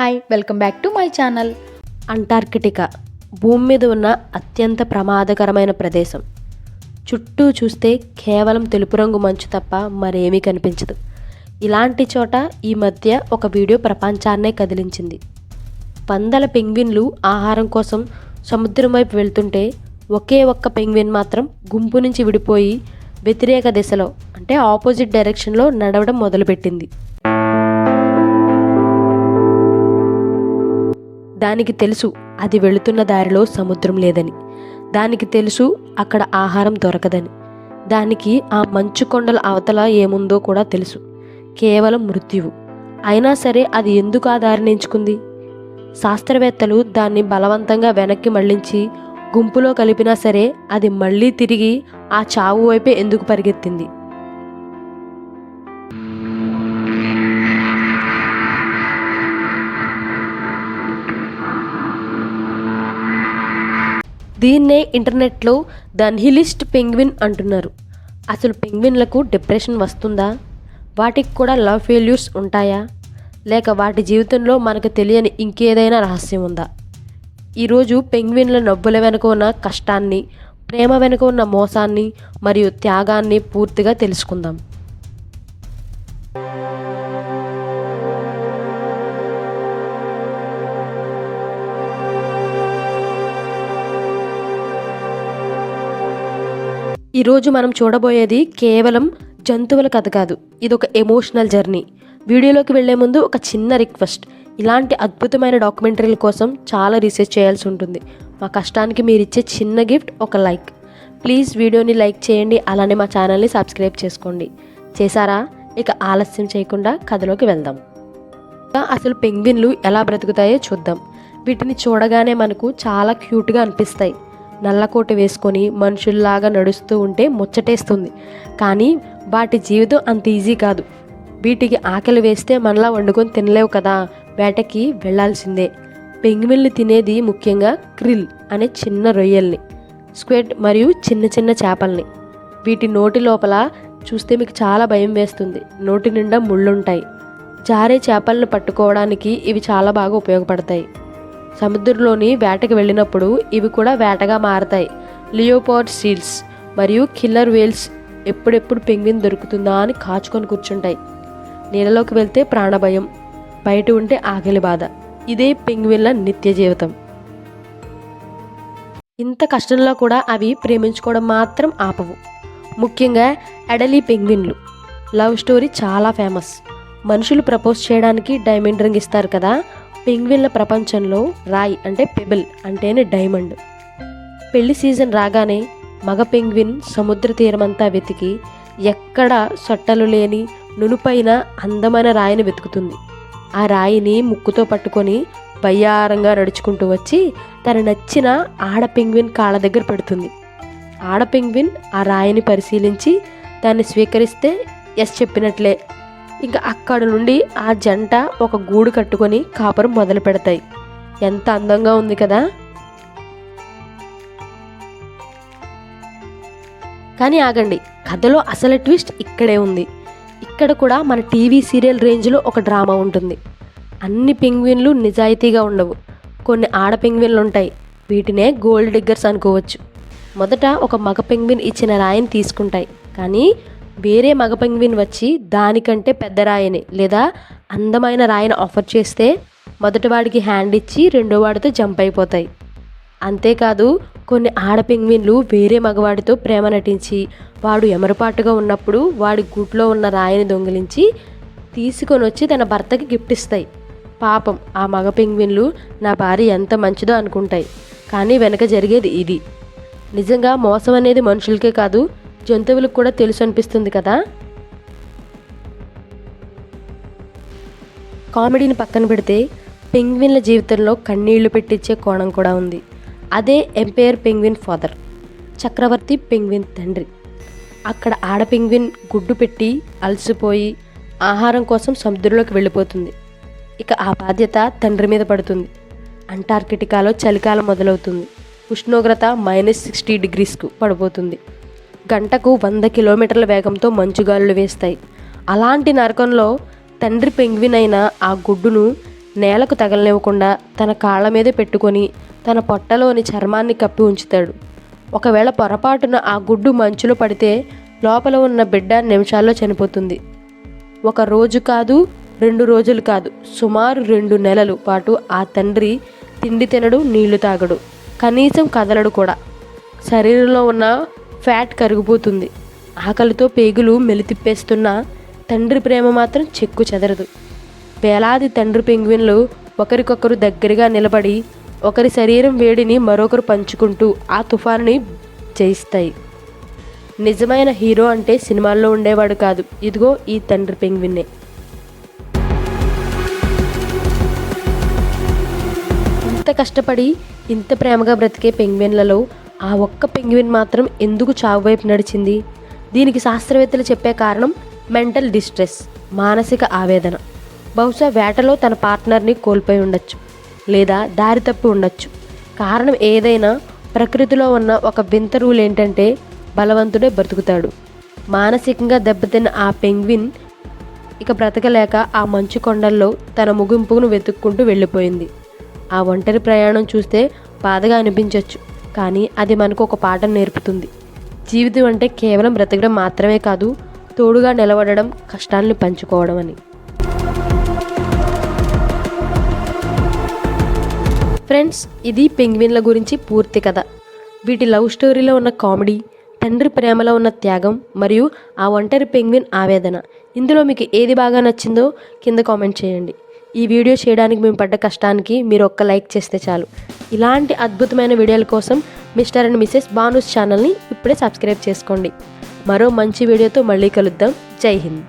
Hi welcome back to my channel. Antarctica భూమి మీద ఉన్న అత్యంత ప్రమాదకరమైన ప్రదేశం. చుట్టూ చూస్తే కేవలం తెలుపు రంగు మంచు తప్ప మరేమీ కనిపించదు. ఇలాంటి చోట ఈ మధ్య ఒక వీడియో ప్రపంచాన్నే కదిలించింది. వందల పెంగ్విన్లు ఆహారం కోసం సముద్రం వైపు వెళ్తుంటే ఒకే ఒక్క పెంగ్విన్ మాత్రం గుంపు నుంచి విడిపోయి వ్యతిరేక దిశలో అంటే ఆపోజిట్ డైరెక్షన్లో నడవడం మొదలుపెట్టింది. దానికి తెలుసు అది వెళుతున్న దారిలో సముద్రం లేదని. దానికి తెలుసు అక్కడ ఆహారం దొరకదని. దానికి ఆ మంచు కొండల అవతల ఏముందో కూడా తెలుసు. కేవలం మృత్యువు. అయినా సరే అది ఎందుకు ఆ దారిని ఎంచుకుంది? శాస్త్రవేత్తలు దాన్ని బలవంతంగా వెనక్కి మళ్ళించి గుంపులో కలిపినా సరే అది మళ్ళీ తిరిగి ఆ చావు వైపే ఎందుకు పరిగెత్తింది? దీన్నే ఇంటర్నెట్లో ద నిహిలిస్ట్ పెంగ్విన్ అంటున్నారు. అసలు పెంగ్విన్లకు డిప్రెషన్ వస్తుందా? వాటికి కూడా లవ్ ఫెయిల్యూర్స్ ఉంటాయా? లేక వాటి జీవితంలో మనకు తెలియని ఇంకేదైనా రహస్యం ఉందా? ఈరోజు పెంగ్విన్ల నవ్వుల వెనుక ఉన్న కష్టాన్ని ప్రేమ వెనుక ఉన్న మోసాన్ని మరియు త్యాగాన్ని పూర్తిగా తెలుసుకుందాం. ఈరోజు మనం చూడబోయేది కేవలం జంతువుల కథ కాదు. ఇది ఒక ఎమోషనల్ జర్నీ వీడియోలోకి వెళ్ళే ముందు ఒక చిన్న రిక్వెస్ట్ ఇలాంటి అద్భుతమైన డాక్యుమెంటరీల కోసం చాలా రీసెర్చ్ చేయాల్సి ఉంటుంది. మా కష్టానికి మీరు ఇచ్చే చిన్న గిఫ్ట్ ఒక లైక్ ప్లీజ్ వీడియోని లైక్ చేయండి అలానే మా ఛానల్ని సబ్స్క్రైబ్ చేసుకోండి. చేశారా? ఇక ఆలస్యం చేయకుండా కథలోకి వెళ్దాం. అసలు పెంగ్విన్లు ఎలా బ్రతుకుతాయో చూద్దాం. వీటిని చూడగానే మనకు చాలా క్యూట్గా అనిపిస్తాయి. నల్లకోట వేసుకొని మనుషుల్లాగా నడుస్తూ ఉంటే ముచ్చటేస్తుంది. కానీ వాటి జీవితం అంత ఈజీ కాదు. వీటికి ఆకలి వేస్తే మనలా వండుకొని తినలేవు కదా వేటకి వెళ్ళాల్సిందే. పెంగ్విన్లు తినేది ముఖ్యంగా క్రిల్ అనే చిన్న రొయ్యల్ని స్క్వెడ్ మరియు చిన్న చిన్న చేపల్ని. వీటి నోటి లోపల చూస్తే మీకు చాలా భయం వేస్తుంది. నోటి నిండా ముళ్ళుంటాయి. జారే చేపలను పట్టుకోవడానికి ఇవి చాలా బాగా ఉపయోగపడతాయి. సముద్రంలోని వేటకు వెళ్ళినప్పుడు ఇవి కూడా వేటగా మారతాయి. లియోపార్డ్ సీల్స్ మరియు కిల్లర్ వేల్స్ ఎప్పుడెప్పుడు పెంగ్విన్ దొరుకుతుందా అని కాచుకొని కూర్చుంటాయి. నీళ్ళలోకి వెళ్తే ప్రాణభయం బయట ఉంటే ఆకలి బాధ. ఇదే పెంగ్విన్ల నిత్య జీవితం. ఇంత కష్టంలో కూడా అవి ప్రేమించుకోవడం మాత్రం ఆపవు. ముఖ్యంగా ఎడలీ పెంగ్విన్లు. లవ్ స్టోరీ చాలా ఫేమస్. మనుషులు ప్రపోజ్ చేయడానికి డైమండ్ రింగ్ ఇస్తారు కదా పెంగ్విన్ల ప్రపంచంలో రాయి అంటే పెబిల్ అంటేనే డైమండ్. పెళ్ళి సీజన్ రాగానే మగ పెంగ్విన్ సముద్ర తీరమంతా వెతికి ఎక్కడ సొట్టలు లేని నునుపైన అందమైన రాయిని వెతుకుతుంది. ఆ రాయిని ముక్కుతో పట్టుకొని బయ్యారంగా నడుచుకుంటూ వచ్చి తన నచ్చిన ఆడ పెంగ్విన్ కాళ్ళ దగ్గర పెడుతుంది. ఆడ పెంగ్విన్ ఆ రాయిని పరిశీలించి దాన్ని స్వీకరిస్తే ఎస్ చెప్పినట్లే ఇంకా అక్కడ నుండి ఆ జంట ఒక గూడు కట్టుకొని కాపురం మొదలు పెడతాయి. ఎంత అందంగా ఉంది కదా? కానీ ఆగండి కథలో అసలు ట్విస్ట్ ఇక్కడే ఉంది. ఇక్కడ కూడా మన టీవీ సీరియల్ రేంజ్లో ఒక డ్రామా ఉంటుంది. అన్ని పెంగ్విన్లు నిజాయితీగా ఉండవు. కొన్ని ఆడ పెంగ్విన్లు ఉంటాయి వీటినే గోల్డ్ డిగ్గర్స్ అనుకోవచ్చు. మొదట ఒక మగ పెంగ్విన్ ఇచ్చిన రాయిని తీసుకుంటాయి. కానీ వేరే మగ పెంగ్విన్ వచ్చి దానికంటే పెద్ద రాయిని లేదా అందమైన రాయిని ఆఫర్ చేస్తే మొదటివాడికి హ్యాండ్ ఇచ్చి రెండో వాడితో జంప్ అయిపోతాయి. అంతేకాదు కొన్ని ఆడ పెంగ్విన్లు వేరే మగవాడితో ప్రేమ నటించి వాడు ఎమరపాటుగా ఉన్నప్పుడు వాడి గూట్లో ఉన్న రాయిని దొంగిలించి తీసుకొని వచ్చి తన భర్తకి గిఫ్ట్ ఇస్తాయి. పాపం ఆ మగ పెంగ్విన్లు నా భార్య ఎంత మంచిదో అనుకుంటాయి. కానీ వెనక జరిగేది ఇది. నిజంగా మోసం అనేది మనుషులకే కాదు జంతువులకు కూడా తెలుసు అనిపిస్తుంది కదా? కామెడీని పక్కన పెడితే పెంగ్విన్ల జీవితంలో కన్నీళ్ళు పెట్టించే కోణం కూడా ఉంది. అదే ఎంపైర్ పెంగ్విన్ ఫాదర్ చక్రవర్తి పెంగ్విన్ తండ్రి. అక్కడ ఆడ పెంగ్విన్ గుడ్డు పెట్టి అలసిపోయి ఆహారం కోసం సముద్రంలోకి వెళ్ళిపోతుంది. ఇక ఆ బాధ్యత తండ్రి మీద పడుతుంది. అంటార్కిటికాలో చలికాలం మొదలవుతుంది. ఉష్ణోగ్రత మైనస్ సిక్స్టీ డిగ్రీస్కు పడిపోతుంది. గంటకు వంద కిలోమీటర్ల వేగంతో మంచుగాలులు వేస్తాయి. అలాంటి నరకంలో తండ్రి పెంగ్విన్ అయిన ఆ గుడ్డును నేలకు తగలనివ్వకుండా తన కాళ్ళ మీద పెట్టుకొని తన పొట్టలోని చర్మాన్ని కప్పి ఉంచుతాడు. ఒకవేళ పొరపాటున ఆ గుడ్డు మంచులో పడితే లోపల ఉన్న బిడ్డ నిమిషాల్లో చనిపోతుంది. ఒక రోజు కాదు రెండు రోజులు కాదు సుమారు రెండు నెలలు పాటు ఆ తండ్రి తిండి తినడు నీళ్ళు తాగడు కనీసం కదలడు కూడా. శరీరంలో ఉన్న ఫ్యాట్ కరిగిపోతుంది. ఆకలితో పేగులు మెలితిప్పేస్తున్న తండ్రి ప్రేమ మాత్రం చెక్కు చెదరదు. వేలాది తండ్రి పెంగ్విన్లు ఒకరికొకరు దగ్గరగా నిలబడి ఒకరి శరీరం వేడిని మరొకరు పంచుకుంటూ ఆ తుఫానుని జయిస్తాయి. నిజమైన హీరో అంటే సినిమాల్లో ఉండేవాడు కాదు. ఇదిగో ఈ తండ్రి పెంగ్విన్నే. ఇంత కష్టపడి ఇంత ప్రేమగా బ్రతికే పెంగ్విన్లలో ఆ ఒక్క పెంగ్విన్ మాత్రం ఎందుకు చావు వైపు నడిచింది? దీనికి శాస్త్రవేత్తలు చెప్పే కారణం మెంటల్ డిస్ట్రెస్ మానసిక ఆవేదన. బహుశా వేటలో తన పార్ట్నర్ని కోల్పోయి ఉండొచ్చు లేదా దారి తప్పి ఉండొచ్చు. కారణం ఏదైనా ప్రకృతిలో ఉన్న ఒక వింత రూల్ ఏంటంటే బలవంతుడే బ్రతుకుతాడు. మానసికంగా దెబ్బతిన్న ఆ పెంగ్విన్ ఇక బ్రతకలేక ఆ మంచు కొండల్లో తన ముగింపును వెతుక్కుంటూ వెళ్ళిపోయింది. ఆ ఒంటరి ప్రయాణం చూస్తే బాధగా అనిపించవచ్చు కానీ అది మనకు ఒక పాఠం నేర్పుతుంది. జీవితం అంటే కేవలం బ్రతకడం మాత్రమే కాదు తోడుగా నిలబడడం కష్టాలను పంచుకోవడం అని. ఫ్రెండ్స్ ఇది పెంగ్విన్ల గురించి పూర్తి కథ. వీటి లవ్ స్టోరీలో ఉన్న కామెడీ తండ్రి ప్రేమలో ఉన్న త్యాగం మరియు ఆ ఒంటరి పెంగ్విన్ ఆవేదన. ఇందులో మీకు ఏది బాగా నచ్చిందో కింద కామెంట్ చేయండి. ఈ వీడియో చేయడానికి మేము పడ్డ కష్టానికి మీరు ఒక్క లైక్ చేస్తే చాలు. ఇలాంటి అద్భుతమైన వీడియోల కోసం మిస్టర్ అండ్ మిసెస్ బానూస్ ఛానల్ని ఇప్పుడే సబ్స్క్రైబ్ చేసుకోండి. మరో మంచి వీడియోతో మళ్ళీ కలుద్దాం. జై హింద్.